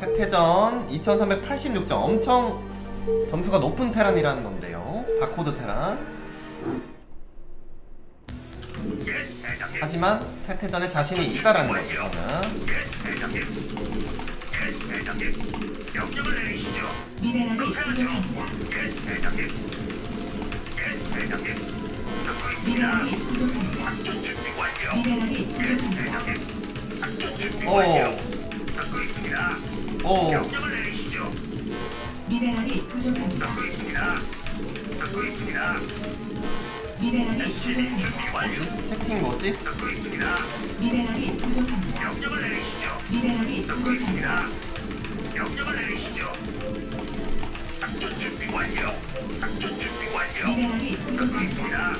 태태전 2386점 엄청 점수가 높은 테란이라는 건데요 바코드 테란 하지만 태태전에 자신이 있다라는 거죠 저는 미네랄이 부족합니다. 미네랄이 부족합니다. 미네랄이 부족합니다. 오 오 미네랄이 부족합니다. 미네랄이 부족합니다. 뭐지? 채팅 뭐지? 미네랄이 부족합니다. 미네랄이 부족합니다. 미네랄이 부족합니다.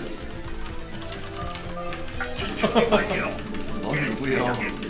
너 누구요?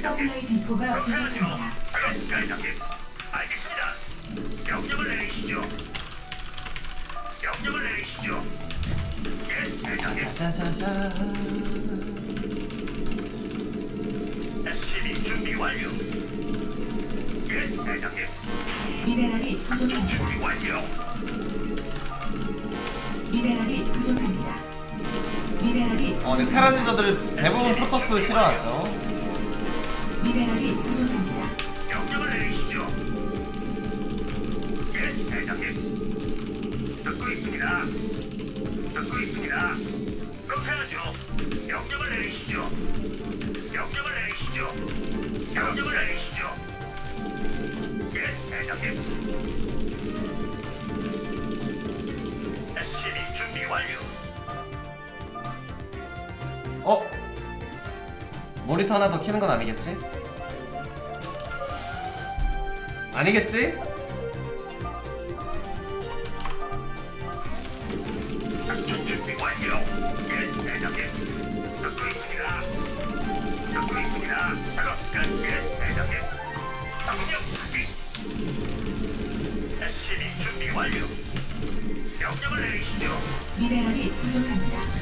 서플라이 디포가 부족합니다. 알겠습니다. 명령을 내리시죠. 명령을 내리시죠. 예, 대장님. 자자자자 SCB 준비 완료. 예, 대장님. 미네랄이 부족합니다. 준비 완료. 미네랄이 부족합니다. 미네랄이 어, 네, 테란 유저들 대부분 프로토스 싫어하죠 미네랄이 부족합니다. 명령을 내리시죠. 예, 대장님. 듣고 있습니다. 듣고 있습니다. 그렇게 하죠. 명령을 내리시죠. 명령을 내리시죠. 명령을 내리시죠. 예, 대장님. 모니터 하나 더 키는 건 아니겠지? 아니겠지? 미네랄이 부족합니다.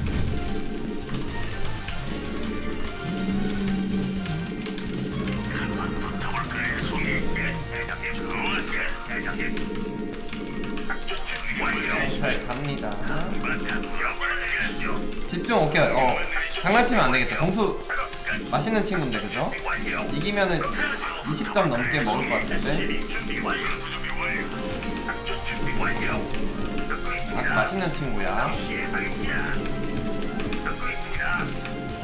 장난치면 안 되겠다 끝. 맛있는 친구인데 그죠? 이기면은 20점 넘게 먹을 것 같은데 아주. 맛있는 친구야.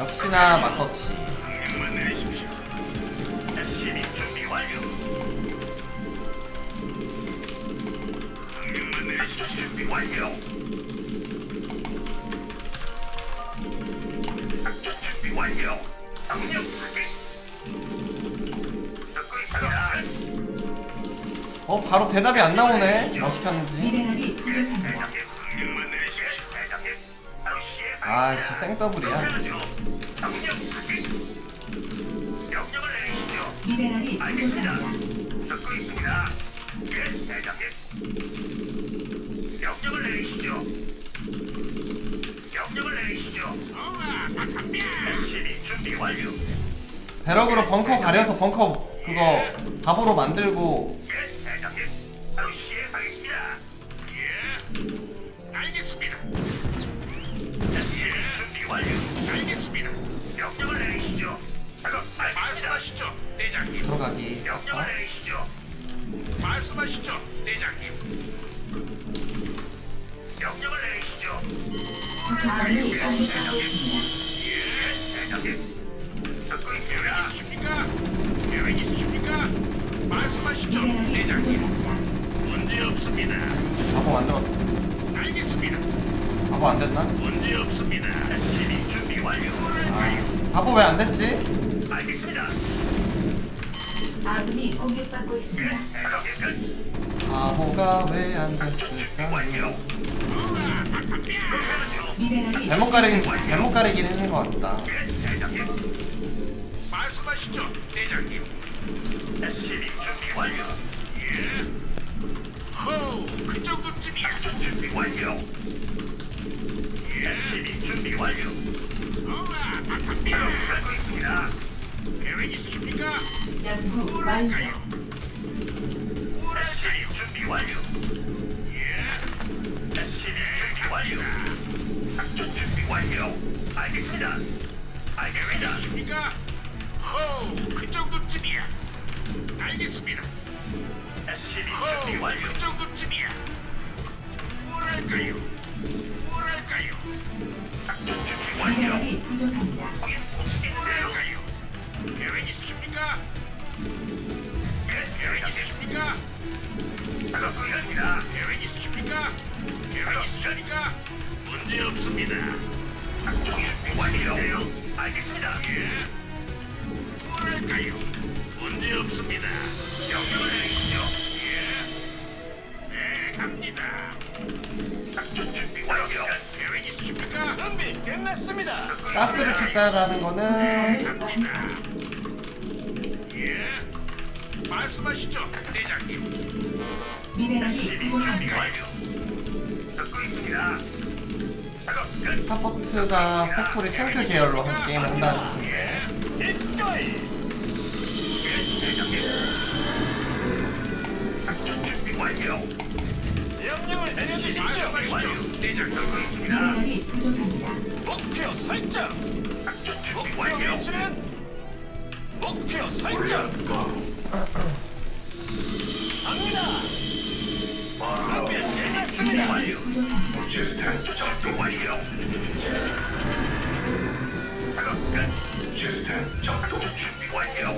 역시나 마커치 완료. 완료. 확인. 듣고 있습니다. 어 바로 대답이 안 나오네 뭐 미네랄이 부족합니다. 대장님, 바로 시행하겠습니다. 아씨 생더블이야 명령 확인. 명령을 내리시죠. 미네랄이 알겠습니다. 부족합니다. 듣고 있습니다. 예, 대장님. 명령을 내리시죠. 명령을 내리시죠. SCB 준비 완료. 배럭으로 벙커 가려서 벙커 그거 답으로 만들고 예, 대장님. 바로 시행하겠습니다. 예, 알겠습니다. SCB 준비 완료. 알겠습니다. 명령을 내리시죠. 작업 말씀하시죠, 대장님. 들어가기 명령을 아, 내리시죠. 말씀하시죠, 대장님. 명령을 내리시죠. 부속건이 완성되고 있습니다. 대장님. 부족합니다. 문제 없습니다. 바보 만들었 알겠습니다. 바보 안 됐나? 문제 없습니다. SCB 준비 완료. 아 바보 왜안 됐지? 알겠습니다. 아군이 공격받고 있습니다. 작업 끝. 바보가 왜안 됐을까요? 완료. 미네랄이 발목 가리긴 발목 가리긴 했는 것 같다. 예, 대장님. 말씀하시죠, 대장님. 예. 그. 예. 예. 알겠습니다. 알겠습니다. 호우, 그 정도쯤이야. 알겠습니다. 완료. 그 정도쯤이야. 뭐랄까요? 뭐랄까요? 작전 준비 완료. 미네랄이 부족합니다. 뭐랄까요? 계획 있으십니까? 예, 계획 있으십니까? 작업 끝납니다. 계획 있으십니까? 계획 있으십니까? 문제 없습니다. 작전 준비 완료. 알겠습니다. 예. 뭐랄까요? 문제 없습니다. 명령을 내리시죠. 예. 네, 갑니다. 작전 준비 완료. 계획 있으십니까? 준비 끝났습니다. 가스를 켰다라는 거는 완성. 예. 말씀하시죠, 대장님. 미네랄이 부족합니다. 듣고 있습니다. 작업 끝. 스타포트가 팩토리 탱크 계열로 한 게임을 한다는 입가이. 완료. 명령을 내려주십시오. 작전 준비 완료. 시스템 작동 준비 완료.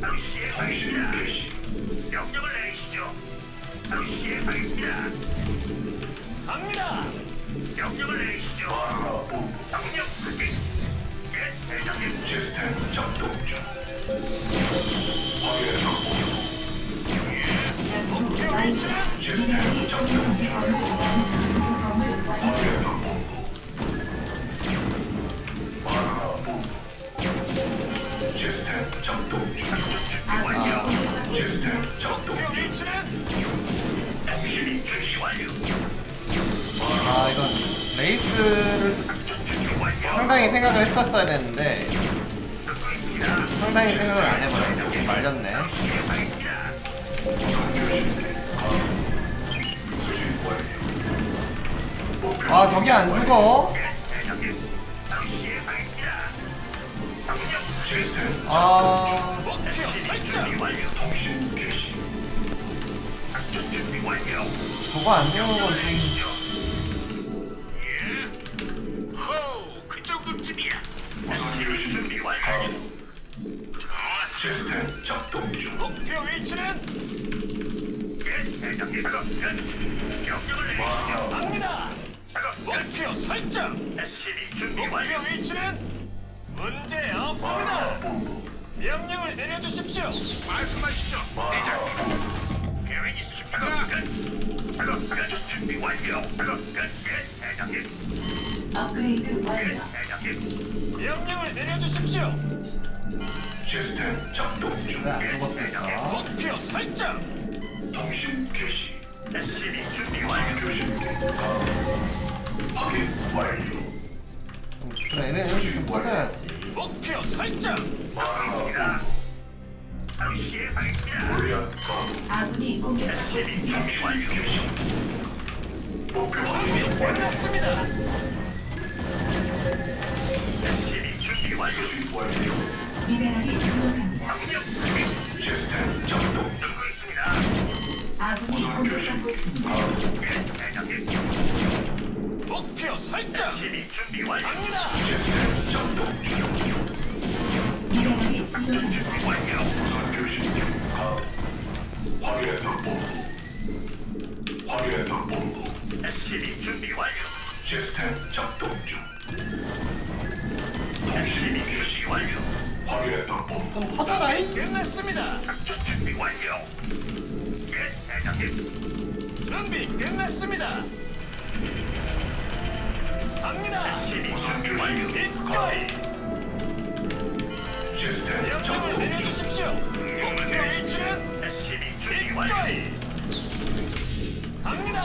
바로 시행하겠습니다. 개시. 명령을 내리시죠. 바로 시행하겠습니다. 갑니다. 명령을 내리시죠. 명령 확인. 예, 대장님. 시스템 작동 중. 확인 완료. 미네랄이 부족합니다. 완성. 생각을 했었어야 되는데 상당히 생각을 안 해버렸네 말렸네 완료. 목표 아 저기 안 죽어? 아. 저거 안 죽는 건좀 중. 목표 위치는? 예, 대장님. 작업 끝. 명령을 내리시죠. 갑니다. 작업 목표 설정. SCB 준비 완료. 목표 위치는? 문제 없습니다. 명령을 내려주십시오. 말씀하시죠, 대장님. 계획 있으십니까? 작업 끝. 작업 끝. 준비 완료. 작업 끝. 예, 대장님. 업그레이드 예, 완료. 대장님. 명령을 내려주십시오. 시스템 작동 중. 왜안 죽었을까? 목표 설정. 통신 개시. SCB 준비 완료. 교신 확인 완료. 그래 얘는 좀 터져야지 목표 설정. 본부. 바로 시행하겠습니다. 골리앗 가도. 아군이 공격받고 있습니다. 통신 개시. 목표 확인 완료. 끝났습니다. SCB 준비 완료. 수신 완료. 미네랄이 부족합니다. 시스템 작동. 아군이 공격받고 있습니다. 예, 대장님. 목표 설정. SCB 준비 완료. 갑니다. 시스템 작동 중. 미네랄이 부족합니다. 준비 완료. 무선 교신 가도. 확인했다 본부. 확인했다 본부. SCB 준비 완료. 시스템 작동 중. SCB 준비 완료. 확인했다 좀 터져라 이 끝났습니다. 작전 준비 완료. 예, 대장님. 준비 끝났습니다. 갑니다. 무선 교신 기꺼이 시스템 명령을 작동 중 내려주십시오. 목표 위치는 SCB 준비 완료. 기꺼이 갑니다.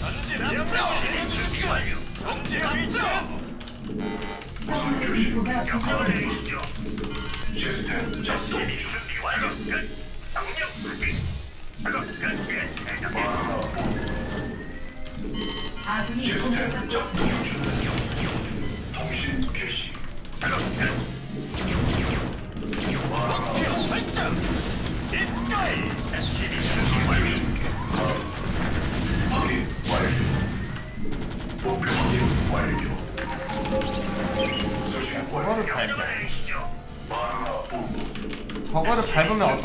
전진 앞으로 내려주십시오. 전진 앞으로 시스템 작동 중. 아군이 시스템 공격받고 작동 있습니다. 중 통신 개시. 목표 설정. 확 저거를 밟아 저거를 밟으면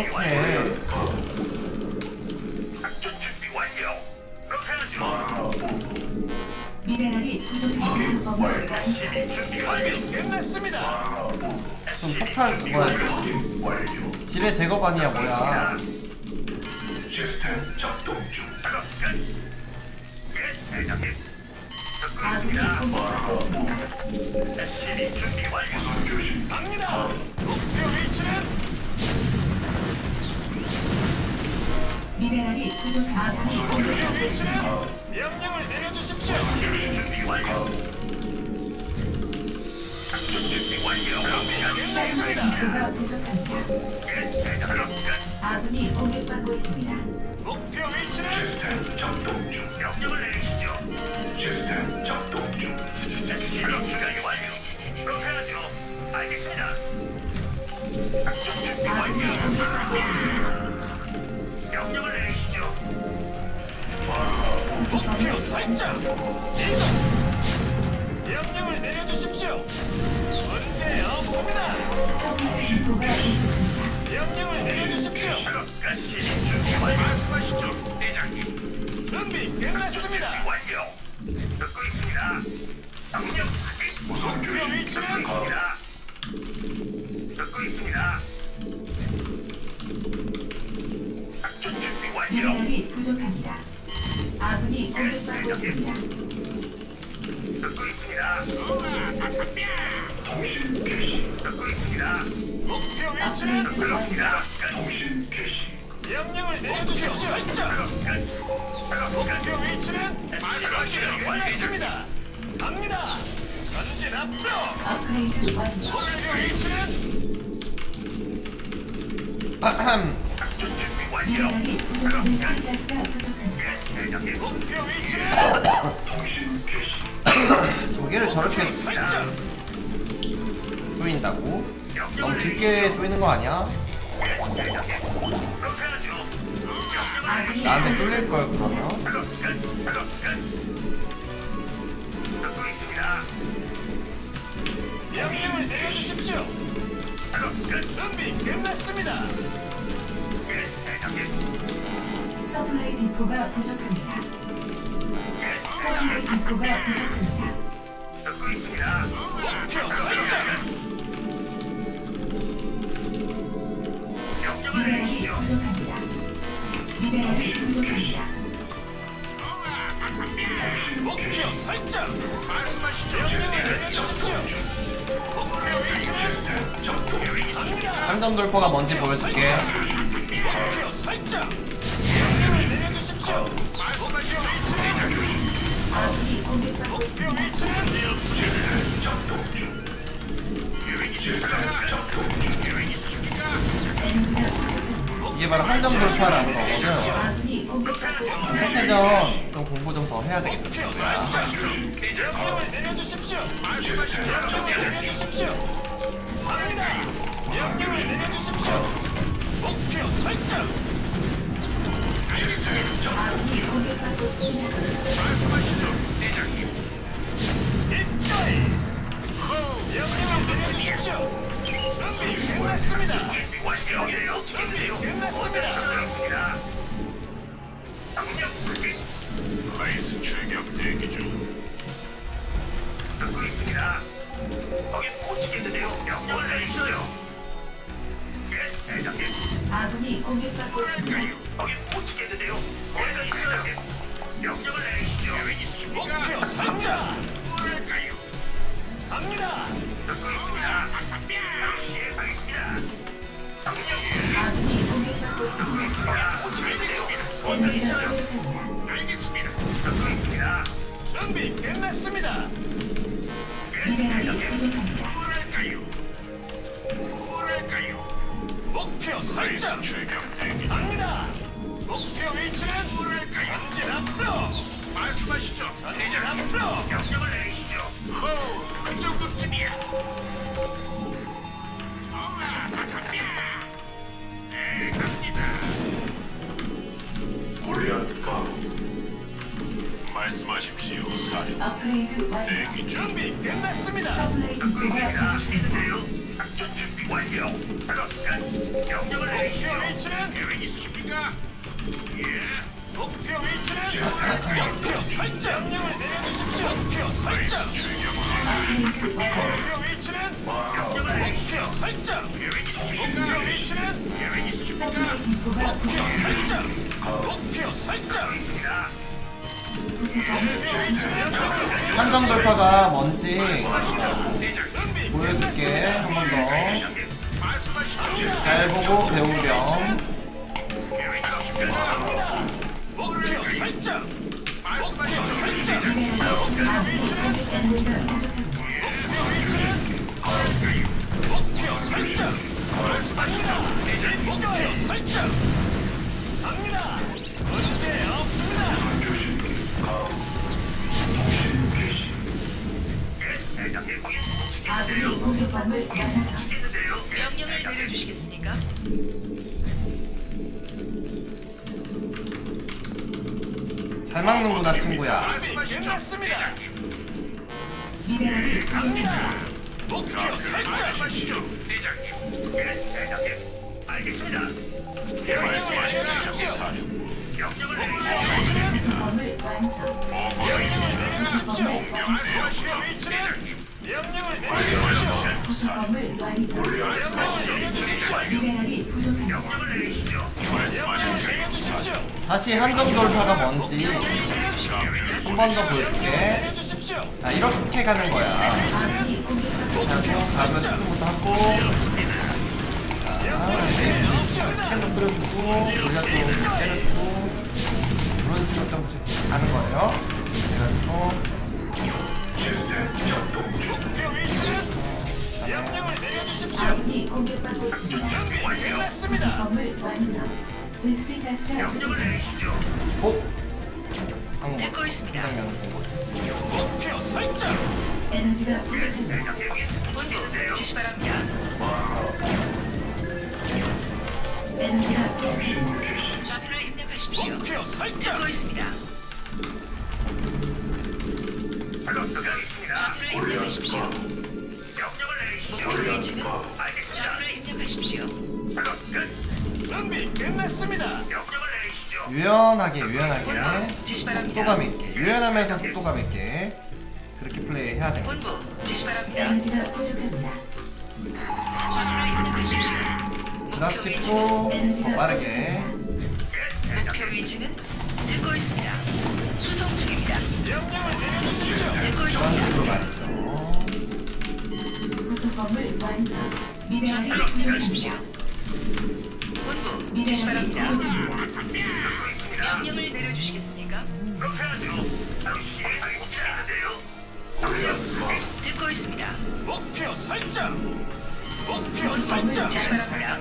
미네랄이 수법을. 끝났습니다. 본부 무슨 폭탄 뭐야 지뢰 제거반이야 뭐야 시스템 작동 중 작업 끝. 예, 대장님. 준비 완료. 교신 갑니다. 목표 위치는 미네랄이 부족한 아군이 무선 목표 교신 위치는 명령을 내려주십시오. 무선 교신 준비 완료. 작전 준비 완료. 끝났습니다. 인구가 부족합니다. 예, 대장님. 끝. 아군이 공격받고 있습니다. 목표 위치는 시스템 작동 중 명령을 내리시죠. 시스템 명령을 내리시죠. 목표 설정. 이동. 명령을 내려주십시오. 문제 없습니다. 부족합니다. 명령을 내려주십시오. 말씀하시죠, 대장님. 준비 끝났습니다. 완료. 듣고 있습니다. 명령 확인. 무선 교신 위치는 가 있습니다. 미네랄이 부족합니다. 아군이 공격받고 있습니다. 듣고 있습니다. 통신 개시 듣고 있습니다. 목표 위치는 업그레이드 완료. 들어갑니다. 통신 개시 명령을 내려주십시오. 목표 끝. 위치는 말씀하시죠. 끝났습니다. 갑니다. 전진 앞으로. 업그레이드 완료. 목표 위치는 아흠. 저기를 저렇게. 조인다고? 너무 깊게 조이는 거 아니야? 나한테 뚫릴 걸 그러면. 명령을 내려주십시오. 준비 끝났습니다. 서플라이 디포가 부족합니다. 예, 서플라이 디포가 부족합니다. 듣고 있습니다. 목표 설정. 명령을 미네랄이. 부족합니다. 미네랄이 부족합니다. 목표 설정. 말씀하시죠. 명령을 돌포가 뭔지 보여줄게 설정. 명령을 내려주십시오. 목표 위치는 아군이 공격받고 목표 있습니다. 위치는 시스템 작동 중 시스템 작동 중 에너지가 부족합니다. 이게 바로 함정 돌파라는 거거든 아군이 공격받고 있습니다. 패패전 좀 공부 좀 더 해야 되겠다 목표 설정. 교신 명령을 내려주십시오. 시스템 명령을 작동 중 내려주십시오. 갑니다. 명령을 내려주십시오. 목표 설정. 거기 못 치겠는데요. 명령을 내리시죠. 아군이 공격받고 있습니다. 거기 못 지겠는데요. 거기가 있어요. 명령을 내리시죠. 계획? 목표 설정. 뭐랄까요? 갑니다. 듣고 있습니다. 바로 시행하겠습니다. 명령. 아군이 공격받고 있습니다. 못 지겠는데요. 에너지가 부족합니다. 알겠습니다. 듣고 있습니다. 준비 끝났습니다. 미네랄이 부족합니다. 뭐랄까요? 뭐랄까요? 목표 설정. 출격 대기 중. 갑니다. 목표 위치는? 전진. 말씀하시죠. 전진 앞으로. 명령을 내리시죠. 호, 그 정도쯤이야. 우와, 갑니다. 네, 갑니다. 골리앗 가도 말씀하십시오, 사령. 업그레이드 완료. 대기 중. 준비 끝났습니다. 서플라이디가 부족합니다. 작전 준비 완료. 작업 끝. 명령을 내리시죠. 목표 위치는 계획 있으십니까? 한정 돌파가 뭔지 보여줄게 한 번 더. 잘 보고 배우렴. 아군이 완성. 있는데요. 명령을 내려주시겠습니까? 잘 막는구나 친구야. 알겠습니다. 건물 완성. 미네랄이 부족합니다. 다시 한정 돌파가 뭔지 한 번 더 보여줄게. 자 이렇게 가는 거야. 하고 가면 스프부터 하고 자 스캔도 뿌려주고 골리앗도 때려주고 그런 식으로 좀 가는 거예요. 위치는 명령을 내려주십시오. 아군이 공격받고 있습니다. 준비 끝났습니다. 부속건물 완성. 베스핀 가스가 명령을 부족합니다. 내리시죠. 오 방금 듣고 있습니다. 장면 본 거지. 목표 설정. 에너지가 부족합니다. 본부 지시 바랍니다. 에너지가 부족합니다. 좌표를 입력하십시오. 목표 설정. 듣고 있습니다. 작업 들어가겠습니다. 좌표를 입력하십시오. 명령을 내리시죠. 목표 위치는 알겠습니다. 좌표를 입력하십시오. 작업 끝. 준비 끝났습니다. 명령을 내리시죠. 유연하게 유연하게 지시 바랍니다. 속도감 있게 유연하면서 속도감 있게 그렇게 플레이 해야 돼. 본부 지시 바랍니다. 에너지가 부족합니다. 좌표를 입력하십시오. 드랍 목표 위치는 짚고 더 빠르게 예, 목표 위치는 듣고 있습니다. 수송 중입니다. 명령을 내려주십시오. 듣고 이런 있습니다. 식으로 말이죠. 부속건물 완성. 미네랄이 부족합니다. 본부 지시 바랍니다. 명령을 내려주시겠습니까? 듣고 있습니다. 목표 설정. 목표 설정. 지시. 바랍니다.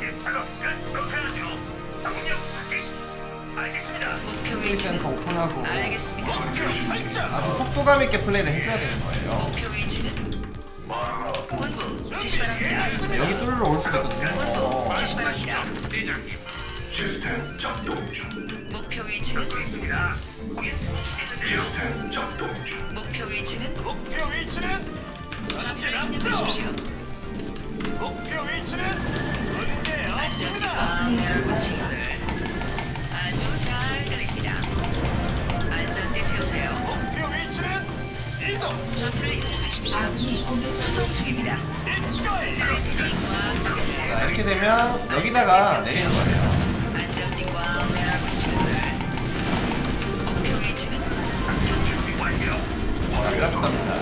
확인. 알겠습니다. 목표 센터 위치는 오픈하고 알겠습니다. 목표 설정. 아주 속도감 있게 플레이를 해줘야 되는 거예요. 목표 여기 뚫으러 올 수도 있거든요. 대장님. 시스템 작동 중 목표 위치는 듣고 있습니다. 거기 있는데요. 시스템 작동 중 목표 위치는 목표 위치는 좌표를. 입력하십시오. 목표 위치는 매라고 친구들 아주 잘 들립니다. 안전띠 채우세요. 목표 위치는 이동. 좌표를 입력하십시오. 아군이 공격받고 중입니다. 자, 이렇게 되면 여기다가 내리는 거예요. 안전띠와 외라고 친구들. 목표 위치는 자, 그렇습니다.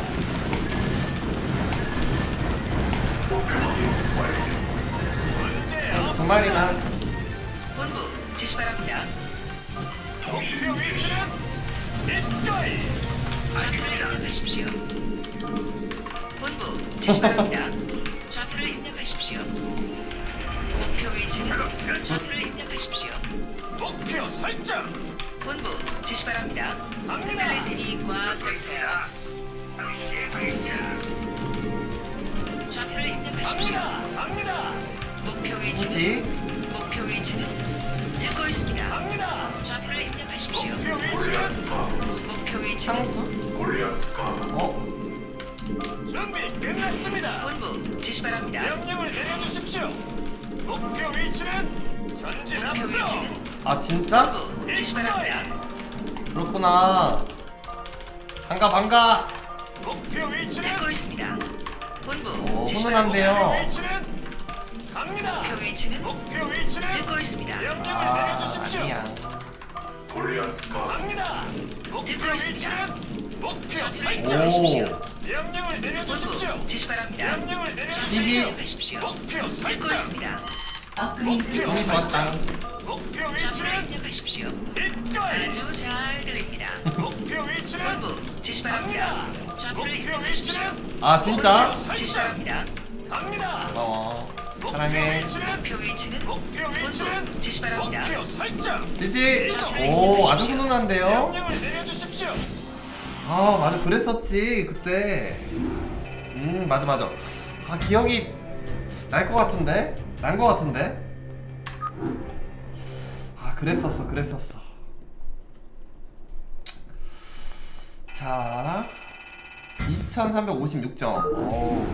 두 마리만 본부 지시 바랍니다. 동시에 위치는 입가이. 안전히 전하십시오. 본부 지시 바랍니다. 좌표를 입력하십시오. 목표 위치는 좌표를 입력하십시오. 목표 설정. 본부 지시 바랍니다. 흔들릴 테니 꽉 잡으세요. 좌표를 입력하십시오. 갑니다. 갑니다. 목표 위치는. 목표 위치는 듣고 있습니다. 갑니다. 좌표를 입력하십시오. 목표 위치는. 목표 위치는. 어? 끝났습니다. 본부 지시 바랍니다. 명령을 내려주십시오. 목표 위치는 전진 목표 앞으로. 위치는 아 진짜? 본부 지시 바랍니다. 그렇구나. 반가 반가. 목표 위치는 듣고 있습니다. 본부 오 지시 훈훈한데요. 목표 위치는 갑니다. 목표 위치는 목표 위치는 듣고 있습니다. 명령을 아 내려주십시오. 아니야. 골리앗. 갑니다. 목표 듣고 있습니다. 위치는 목표 좌표를 설정. 명령을 내려주십시오. 지시 바랍니다. 명령을 내려주십시오. 목표 듣고 설정. 있습니다. 업그레이드 좋았다. 목표 좌표를 위치는 입력하십시오. 이거이. 아주 잘 들립니다. 목표 위치는 본부 지시 바랍니다. 갑니다. 목표 입력하십시오. 위치는 아 진짜? 지시 설정. 바랍니다. 갑니다. 고마워. 목표 사랑해. 위치는 목표 위치는 목표 위치는 지시 바랍니다. 목표 설정. 지지. 오 아주 훈훈한데요? 명령을 내려주십시오. 아 맞아 그랬었지 그때. 음 맞아 맞아. 아 기억이 날 것 같은데? 난 것 같은데? 아 그랬었어 그랬었어. 자 2356점. 오.